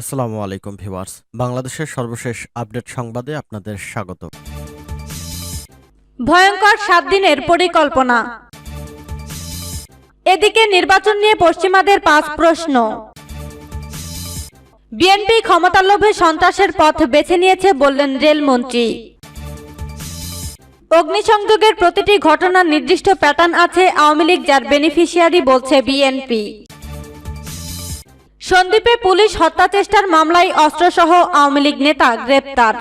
আসসালামু আলাইকুম ভিউয়ার্স। বাংলাদেশের সর্বশেষ আপডেট সংবাদে আপনাদের স্বাগত। ভয়ঙ্কর সাত দিনের পরিকল্পনা। এদিকে নির্বাচন নিয়ে পশ্চিমাদের পাঁচ প্রশ্ন। বিএনপি ক্ষমতার লোভে সন্ত্রাসের পথ বেছে নিয়েছে বললেন রেলমন্ত্রী। অগ্নিসংযোগের প্রতিটি ঘটনার নির্দিষ্ট প্যাটার্ন আছে, আওয়ামী লীগ যার বেনিফিশিয়ারি বলছে বিএনপি। সন্দ্বীপে পুলিশ হত্যা চেষ্টার মামলায় অস্ত্রসহ আওয়ামী লীগ নেতা গ্রেপ্তার।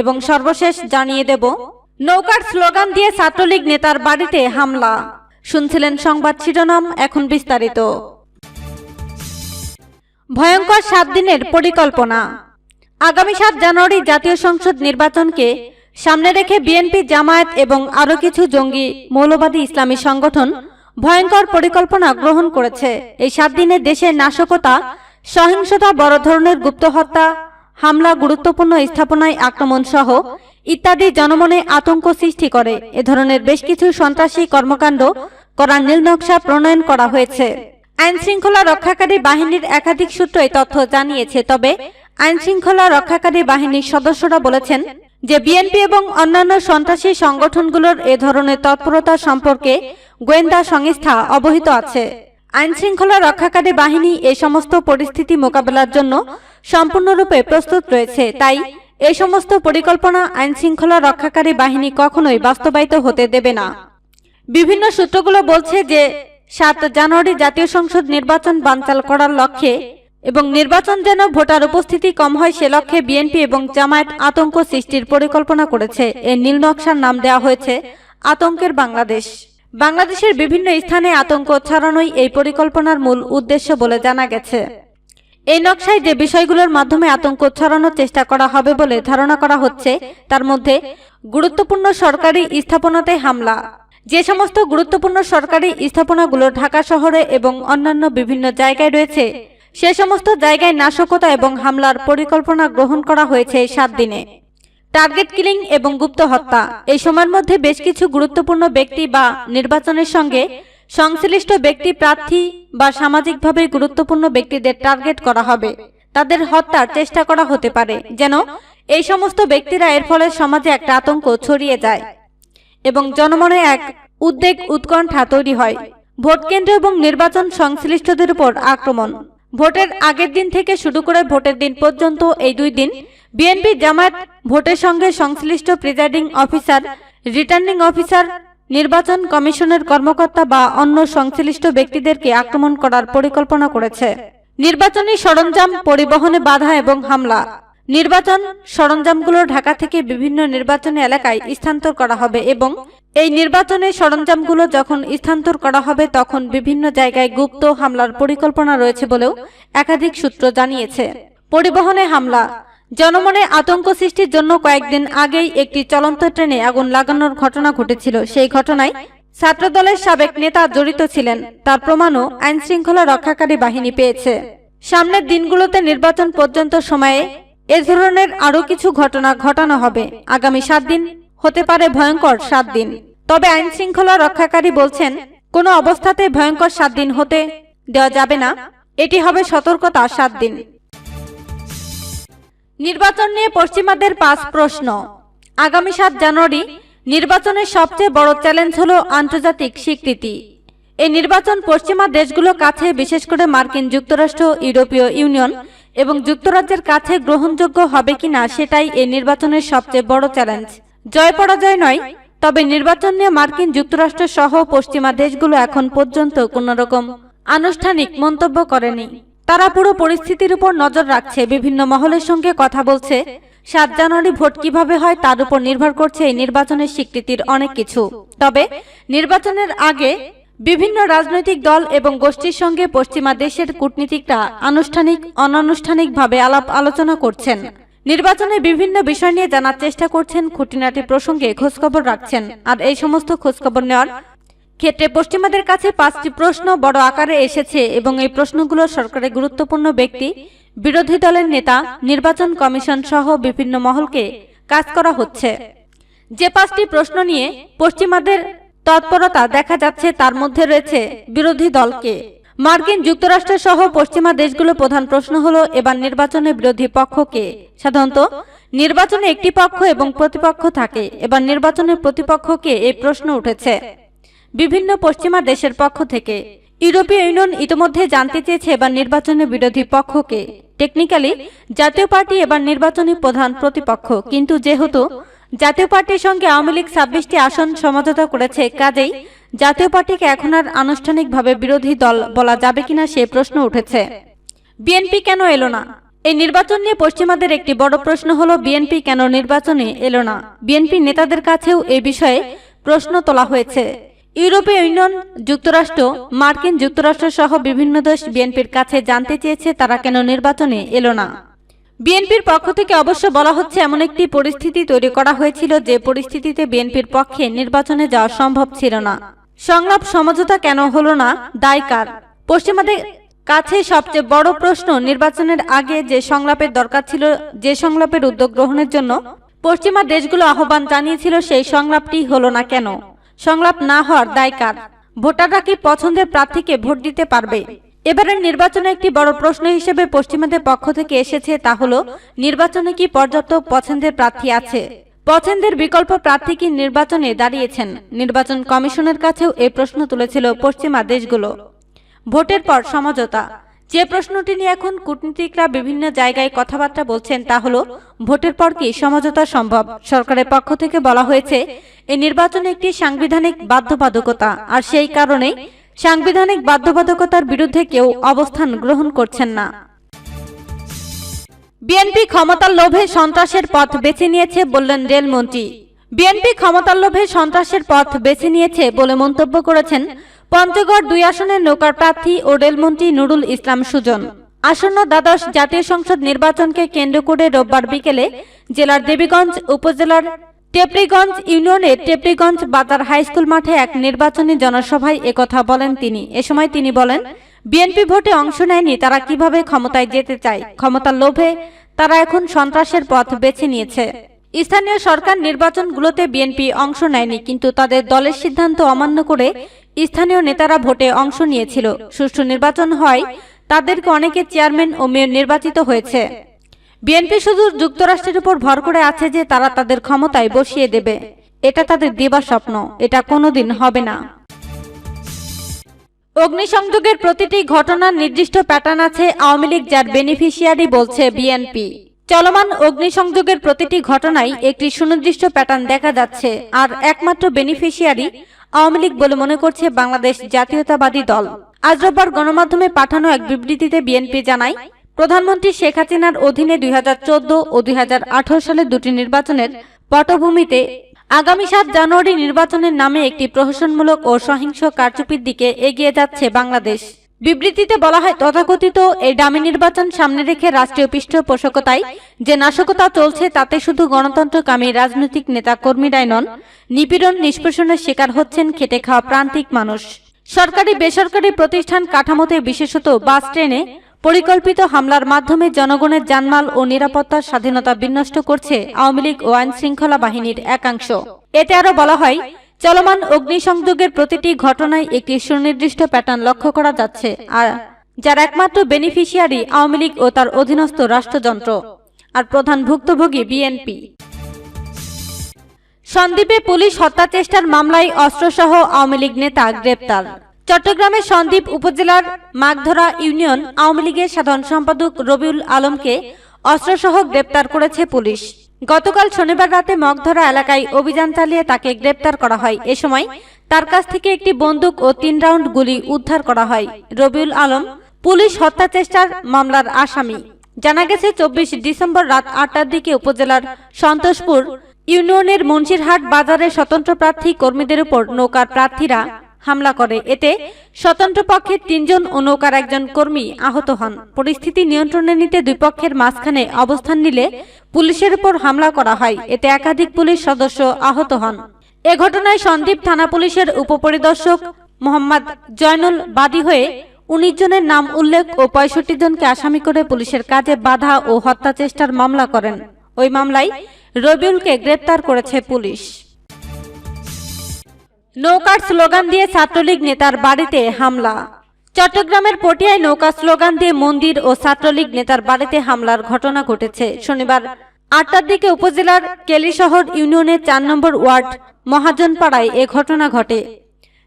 এবং সর্বশেষ জানিয়ে দেব, নৌকার স্লোগান দিয়ে ছাত্রলীগ নেতার বাড়িতে হামলা। শুনছিলেন সংবাদ শিরোনাম, এখন বিস্তারিত। ভয়ঙ্কর সাত দিনের পরিকল্পনা। আগামী সাত জানুয়ারি জাতীয় সংসদ নির্বাচনকে সামনে রেখে বিএনপি জামায়াত এবং আরও কিছু জঙ্গি, মৌলবাদী ইসলামী সংগঠন ভয়ঙ্কর পরিকল্পনা গ্রহণ করেছে। এই সাত দিনে দেশের নাশকতা, সহিংসতা, বড় ধরনের গুপ্ত হত্যা, হামলা, গুরুত্বপূর্ণ স্থাপনায় আক্রমণ সহ ইত্যাদি জনমনে আতঙ্ক সৃষ্টি করে। এ ধরনের বেশ কিছু সন্ত্রাসী কর্মকাণ্ড করার নীলনকশা প্রণয়ন করা হয়েছে। আইন শৃঙ্খলা রক্ষাকারী বাহিনীর একাধিক সূত্র এই তথ্য জানিয়েছে, তবে আইন শৃঙ্খলা রক্ষাকারী বাহিনীর সদস্যরা বলেছেন যে বিএনপি এবং অন্যান্য সন্ত্রাসী সংগঠনগুলোর এ ধরনের তৎপরতা সম্পর্কে গোয়েন্দা সংস্থা অবহিত আছে। আইন শৃঙ্খলা রক্ষাকারী বাহিনী এই সমস্ত পরিস্থিতি মোকাবেলার জন্য সম্পূর্ণরূপে প্রস্তুত রয়েছে, তাই এই সমস্ত পরিকল্পনা আইন শৃঙ্খলা রক্ষাকারী বাহিনী কখনোই বাস্তবায়িত হতে দেবে না। বিভিন্ন সূত্রগুলো বলছে যে, সাত জানুয়ারি জাতীয় সংসদ নির্বাচন বানচাল করার লক্ষ্যে এবং নির্বাচন যেন ভোটার উপস্থিতি কম হয় সে লক্ষ্যে বিএনপি এবং জামায়াত আতঙ্ক সৃষ্টির পরিকল্পনা করেছে। এর নীলনকশার নাম দেওয়া হয়েছে, আতঙ্কের বাংলাদেশ। বাংলাদেশের বিভিন্ন স্থানে আতঙ্ক ছড়ানোই এই পরিকল্পনার মূল উদ্দেশ্য বলে জানা গেছে। এই নকশায় যে বিষয়গুলোর মাধ্যমে আতঙ্ক ছড়ানোর চেষ্টা করা হবে বলে ধারণা করা হচ্ছে, তার মধ্যে গুরুত্বপূর্ণ সরকারি স্থাপনাতে হামলা। যে সমস্ত গুরুত্বপূর্ণ সরকারি স্থাপনাগুলো ঢাকা শহরে এবং অন্যান্য বিভিন্ন জায়গায় রয়েছে, সে সমস্ত জায়গায় নাশকতা এবং হামলার পরিকল্পনা গ্রহণ করা হয়েছে সাত দিনে। টার্গেট কিলিং এবং গুপ্ত হত্যা। এই সময়ের মধ্যে বেশ কিছু গুরুত্বপূর্ণ ব্যক্তি বা নির্বাচনের সঙ্গে সংশ্লিষ্ট ব্যক্তি প্রার্থী বা সামাজিকভাবে গুরুত্বপূর্ণ ব্যক্তিদের টার্গেট করা হবে। তাদের হত্যার চেষ্টা করা হতে পারে। যেন এই সমস্ত ব্যক্তিরা এর ফলে সমাজে একটা আতঙ্ক ছড়িয়ে যায় এবং জনমনে এক উদ্বেগ উৎকণ্ঠা তৈরি হয়। ভোট কেন্দ্র এবং নির্বাচন সংশ্লিষ্টদের উপর আক্রমণ। ভোটের আগের দিন থেকে শুরু করে ভোটের দিন পর্যন্ত এই দুই দিন বিএনপি জামায়াত ভোটের সঙ্গে সংশ্লিষ্ট প্রিজাইডিং অফিসার, রিটার্নিং অফিসার, নির্বাচন কমিশনের কর্মকর্তা বা অন্য সংশ্লিষ্ট ব্যক্তিদেরকে আক্রমণ করার পরিকল্পনা করেছে। নির্বাচনী সরঞ্জাম পরিবহনে বাধা এবং হামলা। নির্বাচন সরঞ্জামগুলো ঢাকা থেকে বিভিন্ন নির্বাচনী এলাকায় স্থানান্তর করা হবে এবং এই নির্বাচনের সরঞ্জামগুলো যখন স্থানান্তর করা হবে তখন বিভিন্ন জায়গায় গুপ্ত হামলার পরিকল্পনা রয়েছে বলেও একাধিক সূত্র জানিয়েছে। পরিবহনে হামলা। জনমনে আতঙ্ক সৃষ্টির জন্য কয়েকদিন আগেই একটি চলন্ত ট্রেনে আগুন লাগানোর ঘটনা ঘটেছিল। সেই ঘটনায় ছাত্রদলের সাবেক নেতা জড়িত ছিলেন। তার প্রমাণও আইন শৃঙ্খলা রক্ষাকারী বাহিনী পেয়েছে। সামনের দিনগুলোতে নির্বাচন পর্যন্ত সময়ে এ ধরনের আরও কিছু ঘটনা ঘটানো হবে। আগামী সাত দিন হতে পারে ভয়ঙ্কর সাত দিন। তবে আইন শৃঙ্খলা রক্ষাকারী বলছেন, কোনো অবস্থাতে ভয়ঙ্কর সাত দিন হতে দেওয়া যাবে না। এটি হবে সতর্কতা সাত দিন। নির্বাচন নিয়ে পশ্চিমাদের পাঁচ প্রশ্ন। আগামী সাত জানুয়ারি নির্বাচনের সবচেয়ে বড় চ্যালেঞ্জ হল আন্তর্জাতিক স্বীকৃতি। এই নির্বাচন পশ্চিমা দেশগুলোর কাছে, বিশেষ করে মার্কিন যুক্তরাষ্ট্র, ইউরোপীয় ইউনিয়ন এবং যুক্তরাজ্যের কাছে গ্রহণযোগ্য হবে কিনা সেটাই এই নির্বাচনের সবচেয়ে বড় চ্যালেঞ্জ। জয় পরাজয় নয়, তবে নির্বাচন নিয়ে মার্কিন যুক্তরাষ্ট্র সহ পশ্চিমা দেশগুলো এখন পর্যন্ত কোনো রকম আনুষ্ঠানিক মন্তব্য করেনি। তারা পুরো পরিস্থিতির উপর নজর রাখছে। বিভিন্ন মহলের সঙ্গে কথা বলছে। সাত জানুয়ারি ভোট কীভাবে হয় তার উপর নির্ভর করছে এই নির্বাচনের স্বীকৃতির অনেক কিছু। তবে নির্বাচনের আগে বিভিন্ন রাজনৈতিক দল এবং গোষ্ঠীর সঙ্গে পশ্চিমা দেশের কূটনীতিকরা আনুষ্ঠানিক, অনানুষ্ঠানিকভাবে আলাপ আলোচনা করছেন। নির্বাচনে বিভিন্ন বিষয় নিয়ে জানার চেষ্টা করছেন খুঁটিনাটি প্রসঙ্গে খোঁজখবর রাখছেন। আর এই সমস্ত খোঁজখবর নেওয়ার ক্ষেত্রে পশ্চিমাদের কাছে পাঁচটি প্রশ্ন বড় আকারে এসেছে এবং এই প্রশ্নগুলো সরকারের গুরুত্বপূর্ণ ব্যক্তি, বিরোধী দলের নেতা, নির্বাচন কমিশন সহ বিভিন্ন মহলকে কাজ করা হচ্ছে। যে পাঁচটি প্রশ্ন নিয়ে পশ্চিমাদের তৎপরতা দেখা যাচ্ছে তার মধ্যে রয়েছে বিরোধী দলকে। মার্কিন যুক্তরাষ্ট্র সহ পশ্চিমা দেশগুলো প্রধান প্রশ্ন হলো, এবার নির্বাচনে বিরোধী পক্ষকে সাধারণত, নির্বাচনে একটি পক্ষ এবং প্রতিপক্ষ থাকে, এবার নির্বাচনে প্রতিপক্ষকে এই প্রশ্ন উঠেছে। বিভিন্ন পশ্চিমা দেশের পক্ষ থেকে। ইউরোপীয় ইউনিয়ন ইতিমধ্যে জানতে চেয়েছে এবার নির্বাচনের বিরোধী পক্ষকে। টেকনিক্যালি, জাতীয় পার্টি এবার নির্বাচনী প্রধান প্রতিপক্ষ। কিন্তু যেহেতু জাতীয় পার্টির সঙ্গে আওয়ামী লীগ ছাব্বিশটি আসন সমঝোতা করেছে, কাজেই জাতীয় পার্টিকে এখন আর আনুষ্ঠানিকভাবে বিরোধী দল বলা যাবে কিনা সে প্রশ্ন উঠেছে। বিএনপি কেন এলো না? এই নির্বাচন নিয়ে পশ্চিমাদের একটি বড় প্রশ্ন হলো, বিএনপি কেন নির্বাচনে এলো না? বিএনপি নেতাদের কাছেও এ বিষয়ে প্রশ্ন তোলা হয়েছে। ইউরোপীয় ইউনিয়ন, যুক্তরাষ্ট্র, মার্কিন যুক্তরাষ্ট্র সহ বিভিন্ন দেশ বিএনপির কাছে জানতে চেয়েছে তারা কেন নির্বাচনে এলো না। বিএনপির পক্ষ থেকে অবশ্য বলা হচ্ছে এমন একটি পরিস্থিতি তৈরি করা হয়েছিল যে পরিস্থিতিতে বিএনপির পক্ষে নির্বাচনে যাওয়া সম্ভব ছিল না। সংলাপ সমঝোতা কেন হলো না, দায় কার? পশ্চিমাদের কাছে সবচেয়ে বড় প্রশ্ন নির্বাচনের আগে যে সংলাপের দরকার ছিল, যে সংলাপের উদ্যোগ গ্রহণের জন্য পশ্চিমা দেশগুলো আহ্বান জানিয়েছিল সেই সংলাপটি হলো না কেন? সংলাপ না হওয়ার দায় কার? ভোটাররা কি পছন্দের প্রার্থীকে ভোট দিতে পারবে? এবারের নির্বাচনে একটি বড় প্রশ্ন হিসেবে পশ্চিমাদের পক্ষ থেকে এসেছে তা হলো, নির্বাচনে কি পর্যাপ্ত পছন্দের প্রার্থী আছে? পছন্দের বিকল্প প্রার্থী কি নির্বাচনে দাঁড়িয়েছেন? নির্বাচন কমিশনের কাছেও এই প্রশ্ন তুলেছিল পশ্চিমা দেশগুলো। ভোটের পর সমঝোতা। যে প্রশ্নটি নিয়ে এখন কূটনীতিকরা বিভিন্ন জায়গায় কথাবার্তা বলছেন তা হলো, ভোটের পর কি সমঝোতা সম্ভব? সরকারের পক্ষ থেকে বলা হয়েছে এই নির্বাচন একটি সাংবিধানিক বাধ্যবাধকতা, আর সেই কারণেই সাংবিধানিক বাধ্যবাধকতার বিরুদ্ধে কেউ অবস্থান গ্রহণ করছেন না। বিএনপি ক্ষমতার লোভে সন্ত্রাসের পথ বেছে নিয়েছে বললেন রেলমন্ত্রী। বিএনপি ক্ষমতার লোভে সন্ত্রাসের পথ বেছে নিয়েছে বলে মন্তব্য করেছেন পঞ্চগড় দুই আসনের নৌকার প্রার্থী ও রেলমন্ত্রী নুরুল ইসলাম সুজন। আসন্ন দ্বাদশ জাতীয় সংসদ নির্বাচনকে কেন্দ্র করে রোববার বিকেলে জেলার দেবীগঞ্জ উপজেলার টেপরিগঞ্জ ইউনিয়নের টেপরিগঞ্জ বাজার হাইস্কুল মাঠে এক নির্বাচনী জনসভায় একথা বলেন তিনি। এ সময় তিনি বলেন, বিএনপি ভোটে অংশ নেয়নি, তারা কীভাবে ক্ষমতায় যেতে চায়? ক্ষমতার লোভে তারা এখন সন্ত্রাসের পথ বেছে নিয়েছে। স্থানীয় সরকার নির্বাচনগুলোতে বিএনপি অংশ নেয়নি, কিন্তু তাদের দলের সিদ্ধান্ত অমান্য করে স্থানীয় নেতারা ভোটে অংশ নিয়েছিল। সুষ্ঠু নির্বাচন হয়, তাদেরকে অনেকে চেয়ারম্যান ও মেয়র নির্বাচিত হয়েছে। বিএনপি শুধু যুক্তরাষ্ট্রের উপর ভর করে আছে যে তারা তাদের ক্ষমতায় বসিয়ে দেবে। এটা তাদের দেবা স্বপ্ন, এটা কোনোদিন হবে না। অগ্নিসংযোগের প্রতিটি ঘটনার নির্দিষ্ট প্যাটার্ন আছে, আওয়ামী লীগ যার বেনিফিশিয়ারি বলছে বিএনপি। চলমান অগ্নিসংযোগের প্রতিটি ঘটনায় একটি সুনির্দিষ্ট প্যাটার্ন দেখা যাচ্ছে, আর একমাত্র বেনিফিশিয়ারি আওয়ামী লীগ বলে মনে করছে বাংলাদেশ জাতীয়তাবাদী দল। আজ রোববার গণমাধ্যমে পাঠানো এক বিবৃতিতে বিএনপি জানায়, প্রধানমন্ত্রী শেখ হাসিনার অধীনে দুই হাজার চৌদ্দ ও দুই সালের দুটি নির্বাচনের পটভূমিতে আগামী সাত জানুয়ারি নির্বাচনের নামে একটি প্রহসনমূলক ও সহিংস কারচুপির দিকে এগিয়ে যাচ্ছে বাংলাদেশ। বিবৃতিতে বলা হয়, তথাকথিত এই ডামি নির্বাচন সামনে রেখে রাষ্ট্রীয় পৃষ্ঠপোষকতায় যে নাশকতা চলছে, তাতে শুধু গণতন্ত্রকামী রাজনৈতিক নেতা কর্মীরাই নন, নিপীড়ন নিষ্পেষণের শিকার হচ্ছেন খেটে খাওয়া প্রান্তিক মানুষ। সরকারি বেসরকারি প্রতিষ্ঠান কাঠামোতে বিশেষত বাস ট্রেনে পরিকল্পিত হামলার মাধ্যমে জনগণের জানমাল ও নিরাপত্তার স্বাধীনতা বিনষ্ট করছে আওয়ামী লীগ ও আইন শৃঙ্খলা বাহিনীর একাংশ। এতে আরও বলা হয় চলমান অগ্নিসংযোগের প্রতিটি ঘটনায় একটি সুনির্দিষ্ট প্যাটার্ন লক্ষ্য করা যাচ্ছে, আর যার একমাত্র বেনিফিশিয়ারি আওয়ামী লীগ ও তার অধীনস্থ রাষ্ট্রযন্ত্র, আর প্রধান ভুক্তভোগী বিএনপি সন্দ্বীপে পুলিশ হত্যা চেষ্টার মামলায় অস্ত্রসহ আওয়ামী লীগ নেতা গ্রেপ্তার। চট্টগ্রামের সন্দ্বীপ উপজেলার মাগধরা ইউনিয়ন আওয়ামী লীগের সাধারণ সম্পাদক রবিউল আলমকে অস্ত্রসহ গ্রেপ্তার করেছে পুলিশ। গতকাল শনিবার রাতে মগধরা এলাকায় অভিযান চালিয়ে তাকে গ্রেপ্তার করা হয়। এ সময় তার কাছ থেকে একটি বন্দুক ও তিন রাউন্ড গুলি উদ্ধার করা হয়। রবিউল আলম, পুলিশ হত্যা চেষ্টার মামলার আসামি। জানা গেছে, চব্বিশ ডিসেম্বর রাত আটটার দিকে উপজেলার সন্তোষপুর ইউনিয়নের মুন্সিরহাট বাজারে স্বতন্ত্র প্রার্থী কর্মীদের উপর নৌকার প্রার্থীরা হামলা করে। এতে স্বতন্ত্র পক্ষের তিনজন ও নৌকার একজন কর্মী আহত হন। পরিস্থিতি নিয়ন্ত্রণে নিতে দুই পক্ষের মাঝখানে অবস্থান নিলে পুলিশের উপর হামলা করা হয়। এতে একাধিক পুলিশ সদস্য আহত হন। এ ঘটনায় সন্দীপ থানা পুলিশের উপপরিদর্শক মোহাম্মদ জয়নুল বাদী হয়ে উনিশ জনের নাম উল্লেখ ও পঁয়ষট্টি জনকে আসামি করে পুলিশের কাজে বাধা ও হত্যা চেষ্টার মামলা করেন। ওই মামলায় রবিউলকে গ্রেপ্তার করেছে পুলিশ। নৌকার স্লোগান দিয়ে ছাত্রলীগ নেতার বাড়িতে হামলা। চট্টগ্রামের পটিয়ায় নৌকা স্লোগান দিয়ে মন্দির ও ছাত্রলীগ নেতার বাড়িতে হামলার ঘটনা ঘটেছে। শনিবার আটটার দিকে উপজেলার কেলিশহর ইউনিয়নের চার নম্বর ওয়ার্ড মহাজনপাড়ায় এ ঘটনা ঘটে।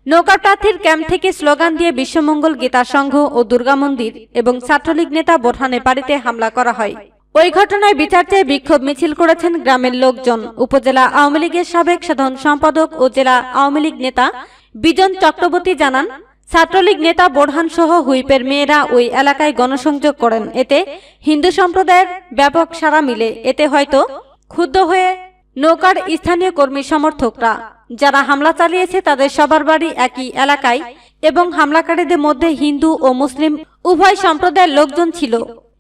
নৌকা প্রার্থীর ক্যাম্প থেকে স্লোগান দিয়ে বিশ্বমঙ্গল গীতা সংঘ ও দুর্গা মন্দির এবং ছাত্রলীগ নেতা বোরহানের বাড়িতে হামলা করা হয়। ওই ঘটনায় বিচার চেয়ে বিক্ষোভ মিছিল করেছেন গ্রামের লোকজন। উপজেলা আওয়ামী লীগের সাবেক সাধারণ সম্পাদক ও জেলা আওয়ামী লীগ নেতা বিজন চক্রবর্তী জানান, ছাত্রলীগ নেতা বোরহান সহ হুইপের মেয়েরা ওই এলাকায় গণসংযোগ করেন। এতে হিন্দু সম্প্রদায়ের ব্যাপক সাড়া মিলে। এতে হয়তো ক্ষুব্ধ হয়ে নৌকার স্থানীয় কর্মী সমর্থকরা, যারা হামলা চালিয়েছে তাদের সবার বাড়ি একই এলাকায় এবং হামলাকারীদের মধ্যে হিন্দু ও মুসলিম উভয় সম্প্রদায়ের লোকজন ছিল।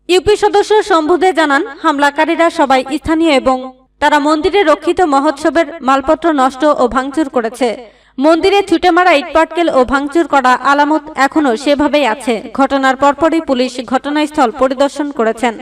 ইউপি সদস্য শম্ভুদে জানান, হামলাকারীরা সবাই স্থানীয় এবং তারা মন্দিরে রক্ষিত মহোৎসবের মালপত্র নষ্ট ও ভাঙচুর করেছে। মন্দিরে ছুটে মারা ইটপাটকেল ও ভাঙচুর করা আলামত এখনও সেভাবেই আছে। ঘটনার পরপরই পুলিশ ঘটনাস্থল পরিদর্শন করেছেন।